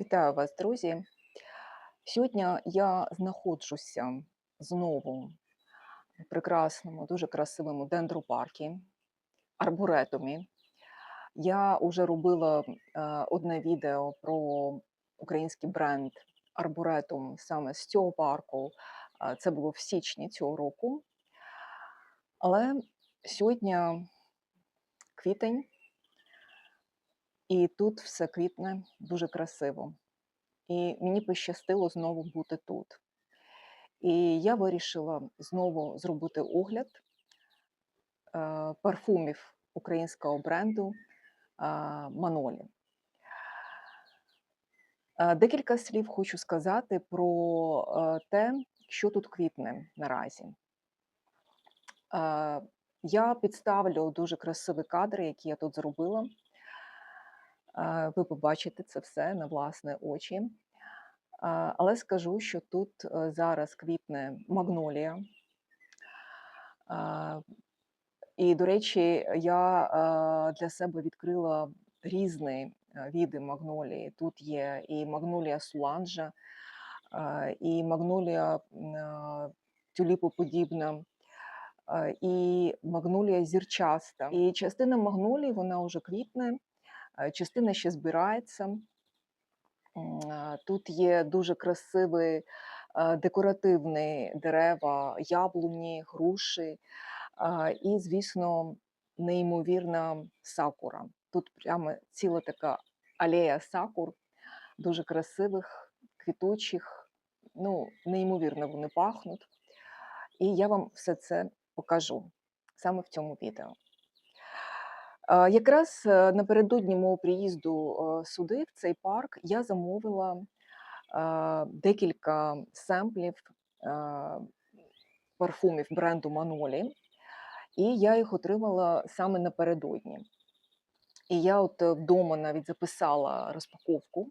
Вітаю вас, друзі. Сьогодні я знаходжуся знову в прекрасному, дуже красивому дендропаркі, арбуретумі. Я вже робила е, одне відео про український бренд Арбуретум саме з цього парку. Це було в січні цього року. Але сьогодні квітень, і тут все квітне дуже красиво. І мені пощастило знову бути тут. І я вирішила знову зробити огляд е, парфумів українського бренду Манолі. Е, Декілька слів хочу сказати про те, що тут квітне наразі. Я підставлю дуже красиві кадри, які я тут зробила. Ви побачите це все на власні очі. Але скажу, що тут е, зараз квітне магнолія. І, до речі, я для себе відкрила різні е, види магнолії. Тут є і магнолія суланжа, і магнолія тюліпоподібна, і магнолія зірчаста. І частина магнолії вона вже квітне, частина ще збирається. Тут є дуже красиві е, декоративні дерева, яблуні, груші і, звісно, неймовірна сакура. Тут прямо ціла така алея сакур, дуже красивих, квітучих. Ну, неймовірно вони пахнуть. І я вам все це покажу саме в цьому відео. Якраз е, напередодні мого приїзду е, сюди, в цей парк, я замовила декілька семплів парфумів бренду Манолі, і я їх отримала саме напередодні. І я от е, вдома навіть записала розпаковку,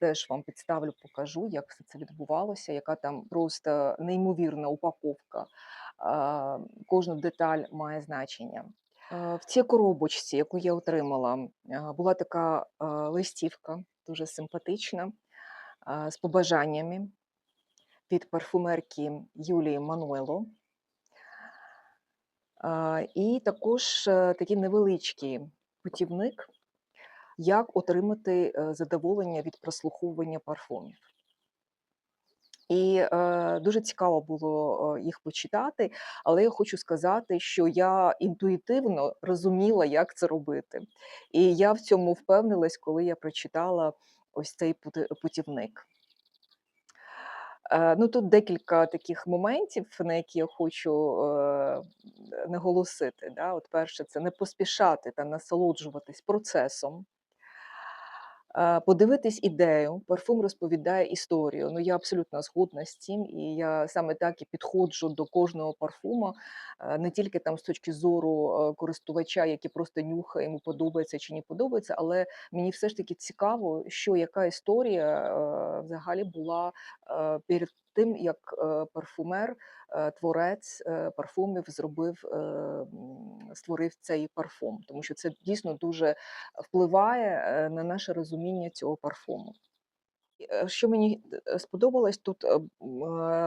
теж вам підставлю, покажу, як все це відбувалося, яка там просто неймовірна упаковка. Кожна деталь має значення. В цій коробочці, яку я отримала, була така листівка, дуже симпатична, з побажаннями від парфумерки Юлії Мануело. І також е, такий невеличкий путівник, як отримати е, задоволення від прослуховування парфумів. І е, дуже цікаво було е, їх почитати, але я хочу сказати, що я інтуїтивно розуміла, як це робити. І я в цьому впевнилась, коли я прочитала ось цей путівник. Е, ну, тут декілька таких моментів, на які я хочу е, наголосити. Да? От перше, це не поспішати та насолоджуватись процесом. Е, Подивитись ідею, парфум розповідає історію. Ну, я абсолютно згодна з цим, і я саме так і підходжу до кожного парфума, е, не тільки там з точки зору е, користувача, який просто нюхає, йому подобається чи не подобається, але мені все ж таки цікаво, що яка історія взагалі була перед тим, як е, парфумер, е, творець е, парфумів зробив, створив цей парфум, тому що це дійсно дуже впливає на наше розуміння цього парфуму. Що мені сподобалось, тут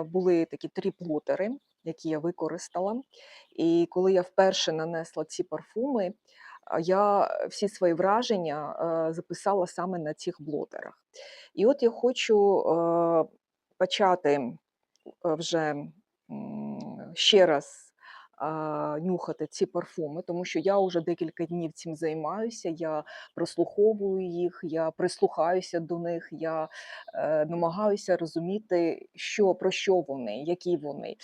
були такі три плотери, які я використала. І коли я вперше нанесла ці парфуми, я всі свої враження записала саме на цих блотерах. І от я хочу почати вже ще раз нюхати ці парфуми, тому що я вже декілька днів цим займаюся. Я прослуховую їх, я прислухаюся до них, я е, намагаюся розуміти, що про що вони, які вони.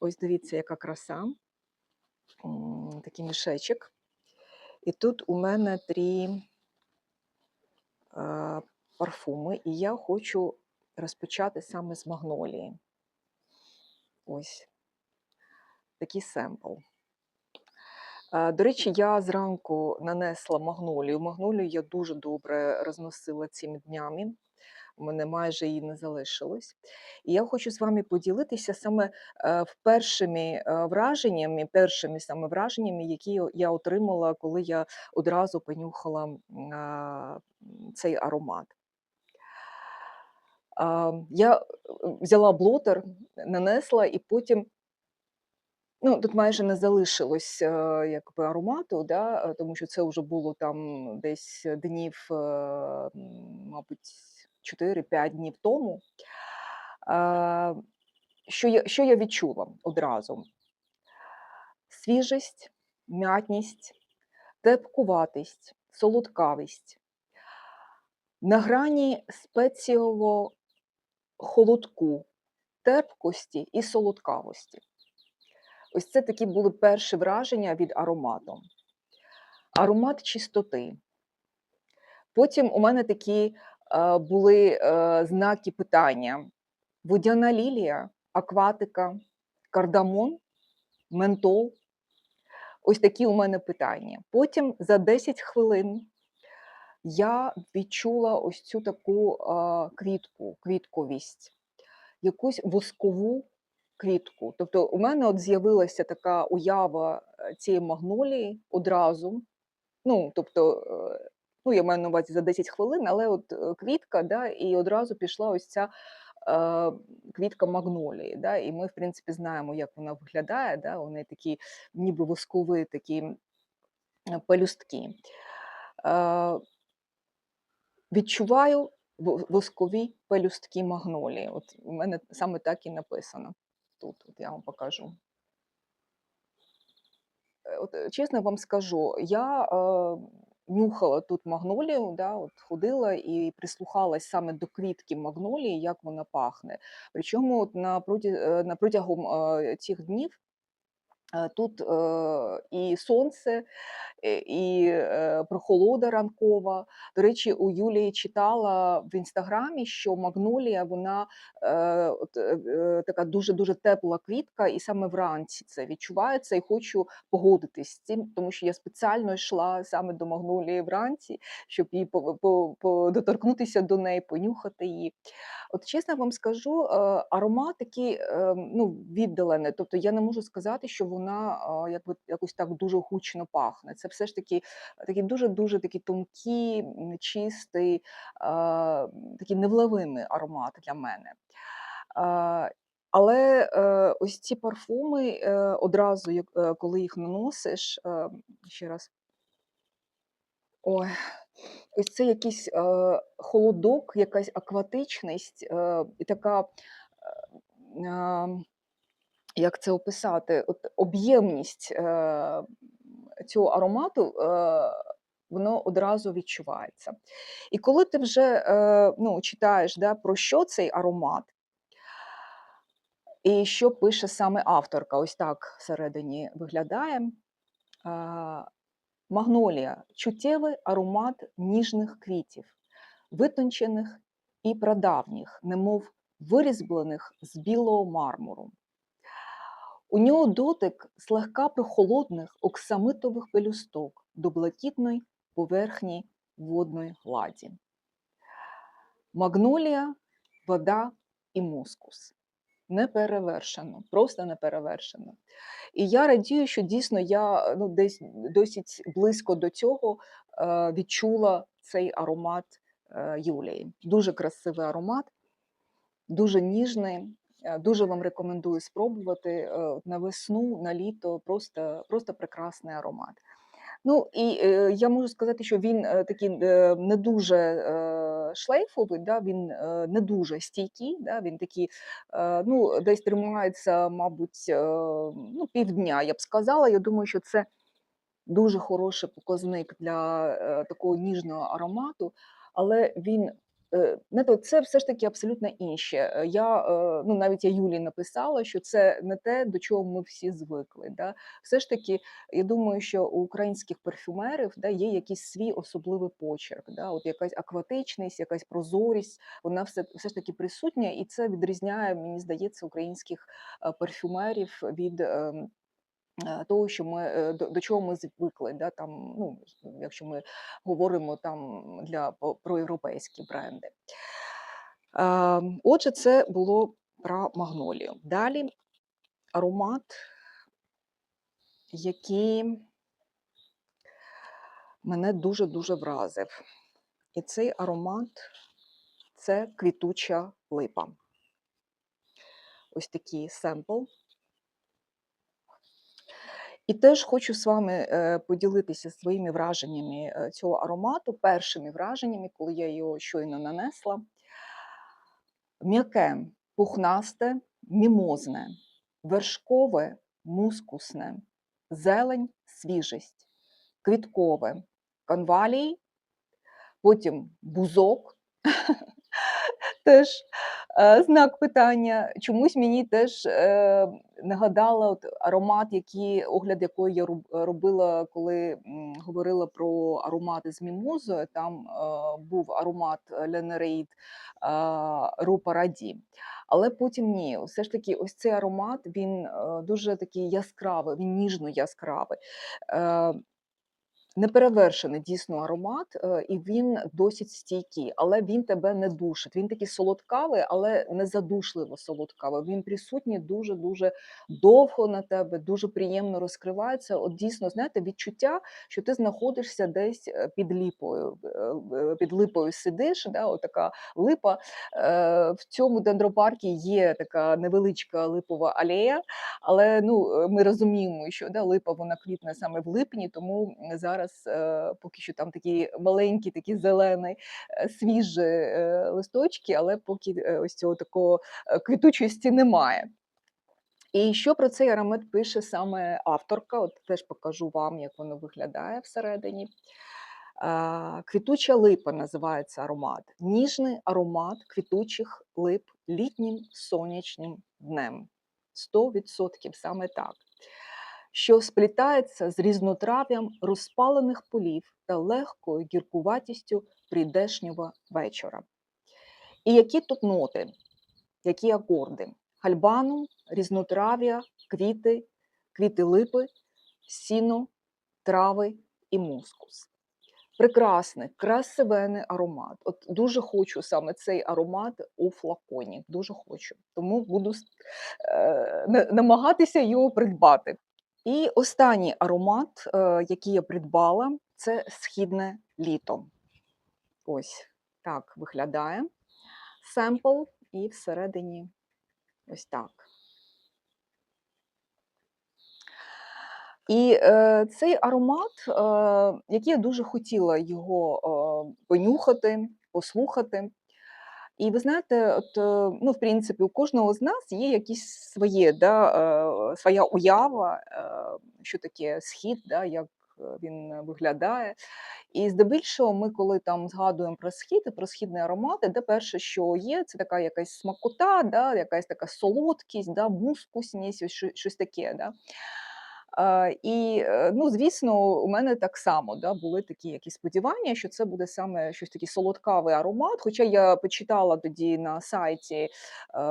Ось дивіться, яка краса, такий мішечок. І тут у мене три парфуми, і я хочу розпочати саме з магнолії. Ось такий семпл. Е, До речі, я зранку нанесла магнолію. Магнолію я дуже добре розносила цими днями. У мене майже її не залишилось. І я хочу з вами поділитися саме е, першими е, враженнями, першими саме враженнями, які я- отримала, коли я одразу понюхала цей аромат. Я, е, взяла блотер, нанесла і потім ну, тут майже не залишилось, якби аромату, да, е, тому що це вже було там десь днів, мабуть, 4-5 днів тому. Що я що я відчула одразу? Свіжість, м'ятність, терпкуватість, солодкавість. На грані спецієво-холодку, терпкості і солодкавості. Ось це такі були перші враження від аромату. Аромат чистоти. Потім у мене такі е, були е, знаки питання: водяна лілія, акватика, кардамон, ментол. Ось такі у мене питання. Потім за 10 хвилин я відчула ось цю таку квітку, квітковість, якусь воскову квітку. Тобто, у мене от з'явилася така уява е, цієї магнолії одразу. Ну, тобто, е, ну, я маю на увазі за 10 хвилин, але от е, квітка, да, і одразу пішла ось ця квітка магнолії. Да, і ми, в принципі, знаємо, як вона виглядає. Да, вони такі, ніби воскові такі пелюстки. Відчуваю воскові пелюстки магнолії. От у мене саме так і написано тут. От я вам покажу. Е, От е, чесно вам скажу, я е, нюхала тут магнолію, да, от ходила і прислухалась саме до квітки магнолії, як вона пахне. Причому от на, е, протягом цих днів тут е, і сонце, е, і е, прохолода ранкова. До речі, у Юлії читала в інстаграмі, що магнолія вона така дуже дуже тепла квітка, і саме вранці це відчувається. І хочу погодитись з цим, тому що я спеціально йшла саме до магнолії вранці, щоб її по, по, по, доторкнутися до неї, понюхати її. От чесно вам скажу, е, аромат такий е, ну, віддалений. Тобто я не можу сказати, що вона е, якби якось так дуже гучно пахне. Це все ж таки такий дуже-дуже такий тонкий, м, чистий, е, такий невловимий аромат для мене. Е, Але е, ось ці парфуми е, одразу, е, коли їх наносиш, е, ще раз. Ой, ось це якийсь е, холодок, якась акватичність е, і така, е, е, як це описати, от об'ємність е, цього аромату, е, воно одразу відчувається. І коли ти вже е, ну, читаєш, да, про що цей аромат, і що пише саме авторка, ось так всередині виглядає. А, Магнолія чуттєвий аромат ніжних квітів, витончених і прадавніх, немов вирізблених з білого мармуру. У нього дотик злегка прохолодних оксамитових пелюсток до блакитної поверхні водної гладі. Магнолія, вода і мускус. Неперевершено, просто неперевершено. І я радію, що дійсно я ну, десь досить близько до цього е, відчула цей аромат е, Юлії. Дуже красивий аромат, дуже ніжний. Е, Дуже вам рекомендую спробувати е, на весну, на літо. Просто, просто прекрасний аромат. Ну і е, я можу сказати, що він такий не дуже шлейфовий, да, він не дуже стійкий, да, він такий, ну, десь тримається, мабуть, ну, півдня, я б сказала. Я думаю, що це дуже хороший показник для такого ніжного аромату, але він. Е, знаєте, Це все ж таки абсолютно інше. Е, Я е, ну навіть я Юлі написала, що це не те, до чого ми всі звикли. Да? Все ж таки, я думаю, що у українських парфюмерів да, є якийсь свій особливий почерк, да? от якась акватичність, якась прозорість, вона все, все ж таки присутня, і це відрізняє, мені здається, українських е, парфюмерів від. Е, Того, що ми е, до, до чого ми звикли, да, там, ну, якщо ми говоримо там для про європейські бренди. Е, Отже, це було про магнолію. Далі аромат, який мене дуже-дуже вразив. І цей аромат це квітуча липа. Ось такий семпл. І теж хочу з вами е, поділитися своїми враженнями е, цього аромату, першими враженнями, коли я його щойно нанесла. М'яке, пухнасте, мімозне, вершкове, мускусне, зелень, свіжість, квіткове, конвалій, потім бузок. Теж знак питання. Чомусь мені теж е, нагадала от аромат, який, огляд якої я роб- робила, коли говорила про аромати з мімозою. Там е, був аромат Ленерейд Ру Параді. Але потім ні, все ж таки, ось цей аромат він е, дуже такий яскравий, він ніжно яскравий. Е, Неперевершений дійсно аромат, е, і він досить стійкий, але він тебе не душить. Він такий солодкавий, але не задушливо солодкавий. Він присутній дуже-дуже довго на тебе, дуже приємно розкривається. От дійсно, знаєте, відчуття, що ти знаходишся десь е, під ліпою, е, під липою сидиш, да, отака липа. В цьому дендропаркі є така невеличка липова алея, але ну, ми розуміємо, що да, липа вона квітне саме в липні, тому зараз е, поки що там такі маленькі, такі зелені, е, свіжі е, листочки, але поки ось цього такого квітучості немає. І що про цей аромат пише саме авторка? От теж покажу вам, як воно виглядає всередині. Квітуча липа називається аромат. Ніжний аромат квітучих лип літнім сонячним днем. 100% саме так. Що сплітається з різнотрав'ям розпалених полів та легкою гіркуватістю прийдешнього вечора. І які тут ноти, які акорди? Гальбанум, різнотрав'я, квіти, квіти липи, сіно, трави і мускус. Прекрасний, красивений аромат. От дуже хочу саме цей аромат у флаконі. Дуже хочу. Тому буду е, намагатися його придбати. І останній аромат, е, який я придбала, це східне літо. Ось так виглядає. Семпл і всередині ось так. І е, цей аромат, е, який я дуже хотіла його е, понюхати, послухати. І ви знаєте, от, е, ну, в принципі, у кожного з нас є якісь своє, да, е, своя уява, е, що таке схід, да, як він виглядає. І здебільшого, ми, коли там згадуємо про схід і про східні аромати, де перше, що є, це така якась смакота, да, якась така солодкість, да, мускусність, ось щось таке. Да. Е, І, е, ну, звісно, у мене так само да, були такі якісь сподівання, що це буде саме щось такий солодкавий аромат. Хоча я почитала тоді на сайті е,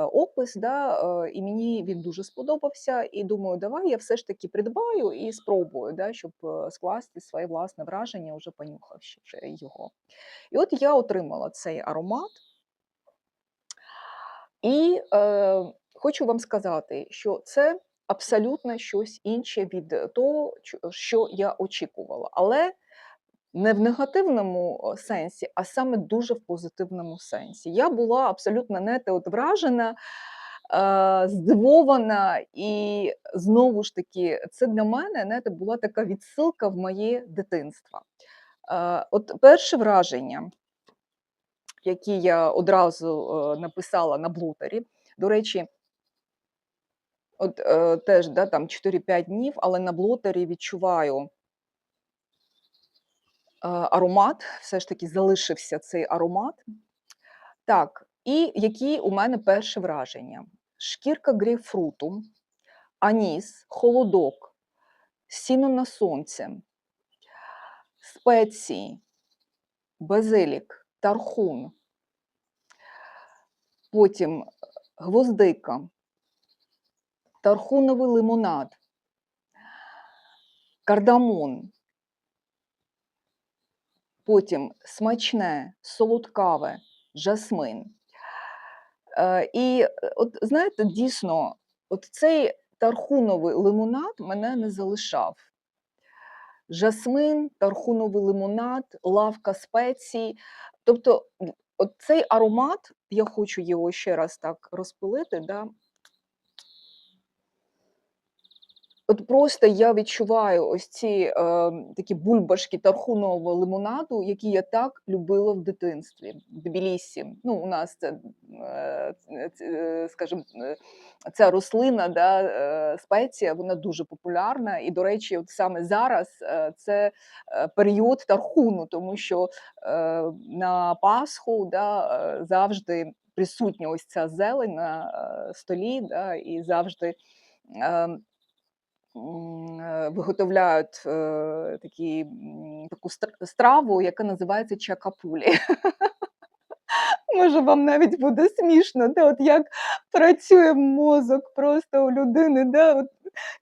опис, да, і мені він дуже сподобався. І думаю, давай я все ж таки придбаю і спробую, да, щоб скласти своє власне враження, вже понюхавши його. І от я отримала цей аромат. І е, хочу вам сказати, що це абсолютно щось інше від того, що я очікувала. Але не в негативному е, сенсі, а саме дуже в позитивному сенсі. Я була абсолютно не вражена, е, здивована, і знову ж таки, це для мене знаєте, була така відсилка в моє дитинство. Е, От перше враження, які я одразу е, написала на блутері. До речі, от е, теж да, там 4-5 днів, але на блотері відчуваю е, аромат, все ж таки залишився цей аромат. Так, і які у мене перше враження? Шкірка грейпфруту, аніс, холодок, сіно на сонце, спеції, базилік, тархун, потім гвоздика, тархуновий лимонад, кардамон, потім смачне, солодкаве, жасмин. Е, І от знаєте, дійсно, от цей тархуновий лимонад мене не залишав. Жасмин, тархуновий лимонад, лавка спецій. Тобто от цей аромат, я хочу його ще раз так розпилити, да. От просто я відчуваю ось ці, е, такі бульбашки тархунового лимонаду, які я так любила в дитинстві в Тбілісі. Ну, у нас це, е, е, скажімо, е, ця рослина, да, е, спеція, вона дуже популярна. І, до речі, от саме зараз, е, це, е, період тархуну, тому що, е, на Пасху, да, завжди присутня ось ця зелень на, столі, да, і завжди, е, виготовляють, е, такі, таку страву, яка називається чакапулі. Може, вам навіть буде смішно, де от як працює мозок просто у людини, де От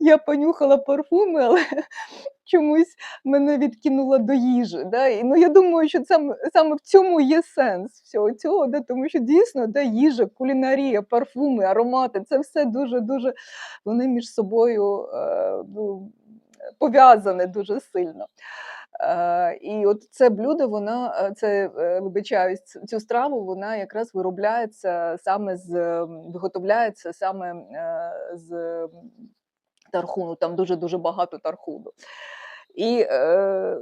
я понюхала парфуми, але чомусь мене відкинуло до їжі, да. І, ну, я думаю, що саме саме в цьому є сенс всього цього, да, тому що дійсно, да, їжа, кулінарія, парфуми, аромати це все дуже-дуже вони між собою, е, ну, пов'язані дуже сильно. Е, і от це блюдо, воно, е, це, е, вибачаюсь, цю страву, вона якраз виробляється саме з виготовляється саме, з, тархуну, там дуже-дуже багато тархуну. І, е,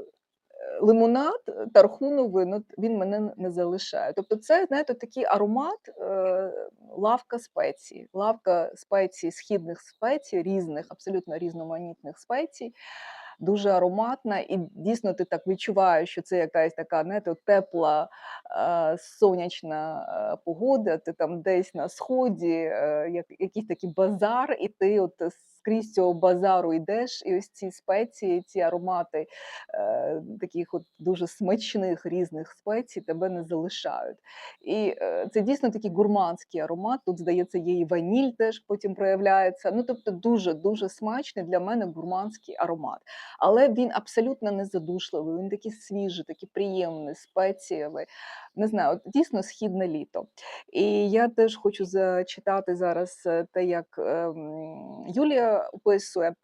лимонад тархуновий, ну, він мене не залишає. Тобто це, знаєте, такий аромат, е, лавка спецій, лавка спецій, східних спецій, різних, абсолютно різноманітних спецій, дуже ароматна. І дійсно ти так відчуваєш, що це якась така, знаєте, от тепла, е, сонячна, е, погода, ти там десь на сході, е, як якийсь такий базар, і ти от скрізь цього базару йдеш, і ось ці спеції, ці аромати, е, таких от дуже смачних різних спецій тебе не залишають. І, е, це дійсно такий гурманський аромат. Тут, здається, є і ваніль теж потім проявляється. Ну, тобто дуже-дуже смачний для мене гурманський аромат. Але він абсолютно не задушливий, він такий свіжий, такий приємний, спецієвий. Не знаю, от дійсно східне літо. І я теж хочу зачитати зараз, е, те, як, ем, Юлія описує.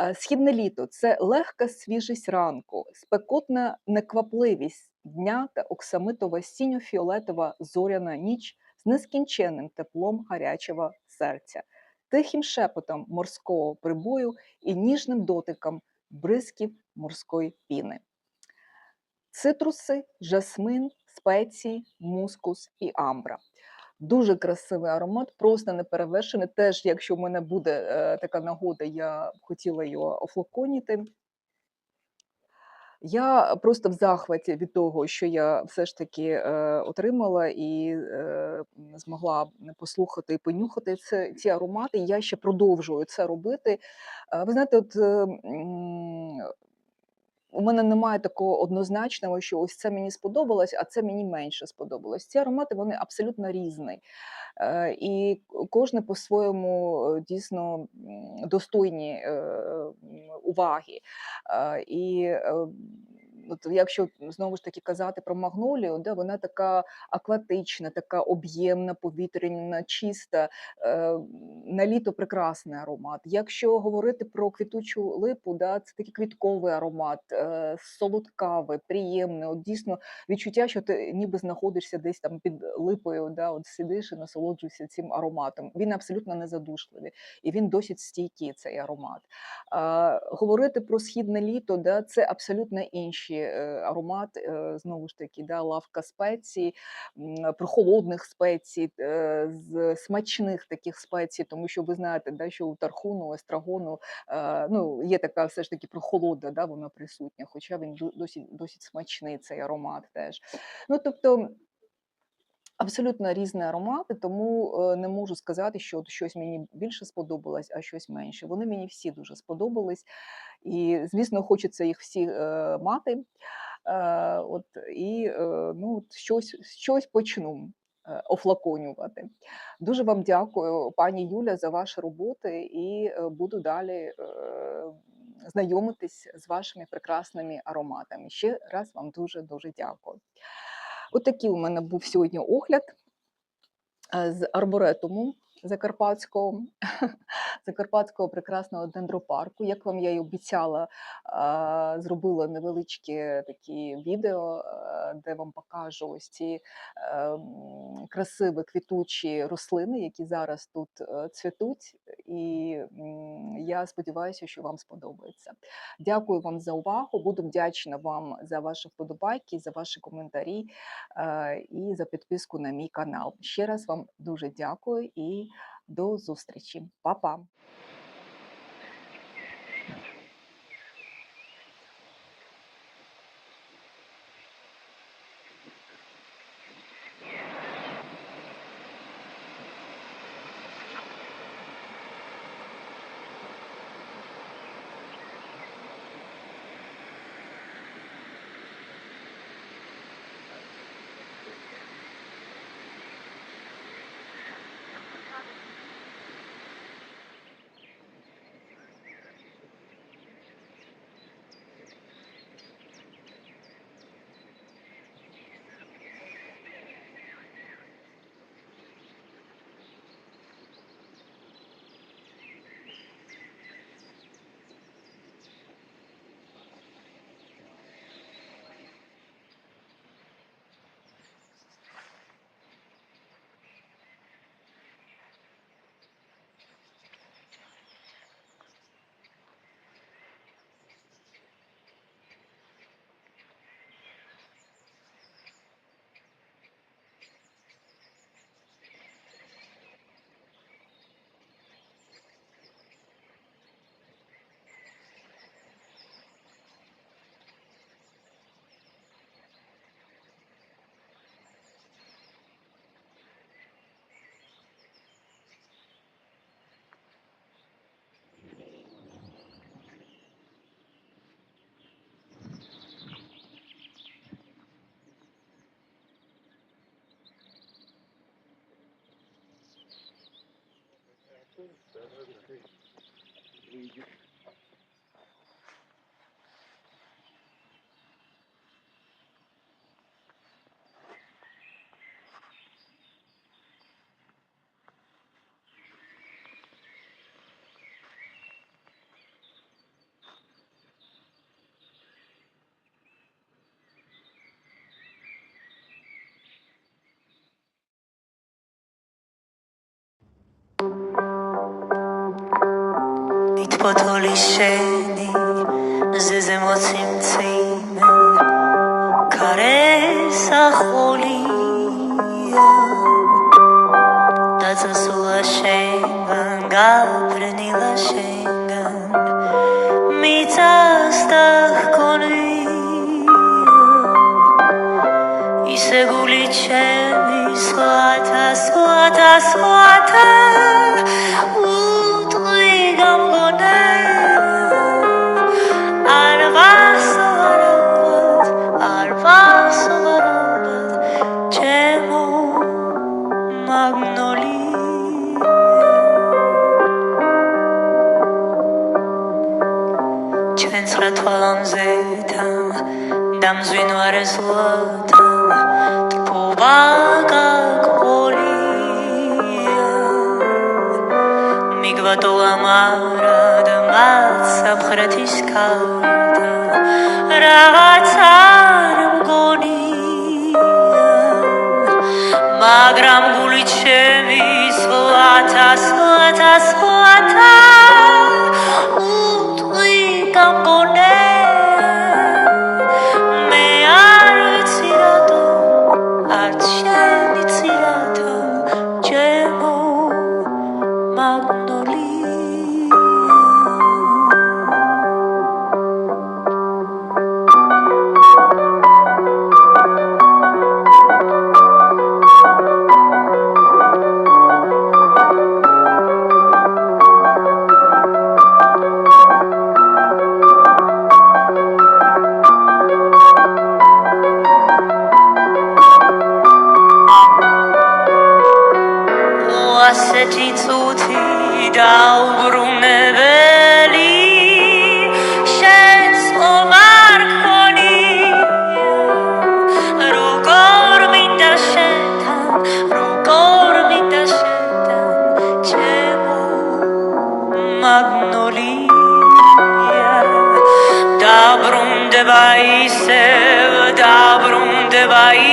Е, "Східне літо це легка свіжість ранку, спекотна неквапливість дня та оксамитова сіньо-фіолетова зоряна ніч з нескінченним теплом гарячого серця, тихим шепотом морського прибою і ніжним дотиком бризків морської піни". Цитруси, жасмин, спеції, мускус і амбра. Дуже красивий аромат, просто неперевершений. Теж, якщо в мене буде, е, така нагода, я хотіла його офлаконіти. Я просто в захваті від того, що я все ж таки, е, отримала і, е, змогла послухати і понюхати це ці аромати. Я ще продовжую це робити. Е, ви знаєте, от, е, у мене немає такого однозначного, що ось це мені сподобалось, а це мені менше сподобалось. Ці аромати вони абсолютно різні. Е, і кожне по-своєму, е, дійсно, достойні, е, уваги. І, от якщо знову ж таки казати про магнолію, да, вона така акватична, така об'ємна, повітряна, чиста, е, на літо прекрасний аромат. Якщо говорити про квітучу липу, да, це такий квітковий аромат, е, солодкавий, приємний. От дійсно відчуття, що ти ніби знаходишся десь там під липою, да, от сидиш і насолоджуєшся цим ароматом. Він абсолютно не задушливий і він досить стійкий, цей аромат. А, говорити про східне літо, да, це абсолютно інші, е, аромат, е, знову ж таки, да, лавка спецій, прохолодних спецій, е, з смачних таких спецій, тому що ви знаєте, да, що у тархуну, естрагону, е, ну, є така все ж таки прохолода, да, вона присутня, хоча він досить досить смачний цей аромат теж. Ну, тобто абсолютно різні аромати, тому, е, не можу сказати, що от щось мені більше сподобалось, а щось менше. Вони мені всі дуже сподобались. І, звісно, хочеться їх всі, е, мати. Е, от і, ну, щось щось почну, офлаконювати. Дуже вам дякую, пані Юля, за ваші роботи і, буду далі, знайомитись з вашими прекрасними ароматами. Ще раз вам дуже-дуже дякую. От такий у мене був сьогодні огляд, е, з арборетуму Закарпатського, Закарпатського прекрасного дендропарку. Як вам я й обіцяла, зробила невеличке такі відео, е, де вам покажу ось ці ем, красиві квітучі рослини, які зараз тут е, цвітуть. І я сподіваюся, що вам сподобається. Дякую вам за увагу. Буду вдячна вам за ваші вподобайки, за ваші коментарі е, і за підписку на мій канал. Ще раз вам дуже дякую і до зустрічі. Па-па! free. We just ფოთოლი შენი ზეზე მოციმციმე გარესახულია დაწასულა შენგან გაფრენილა შენგან. მიწასთა ჰქონია ისე გული ჩემი სხვათა სხვათა სხვათა. ჩვენს რა თვალამზე დამზვინვარე ზლათა ტყობა გაგყოლია მიგვატოვა მარა კვალს სამხრეთის ქალთან რაღაც არ მგონია მაგრამ გული ჩემი სვათა სვათა სვათა ერთი დაუბრუნებელი შეცლო არ ქონია როგორ მინდა შეთან როგორ მინდა შეთან ჩემო მაგნოლია. დაბრუნდება ისევ დაბრუნდება ისევ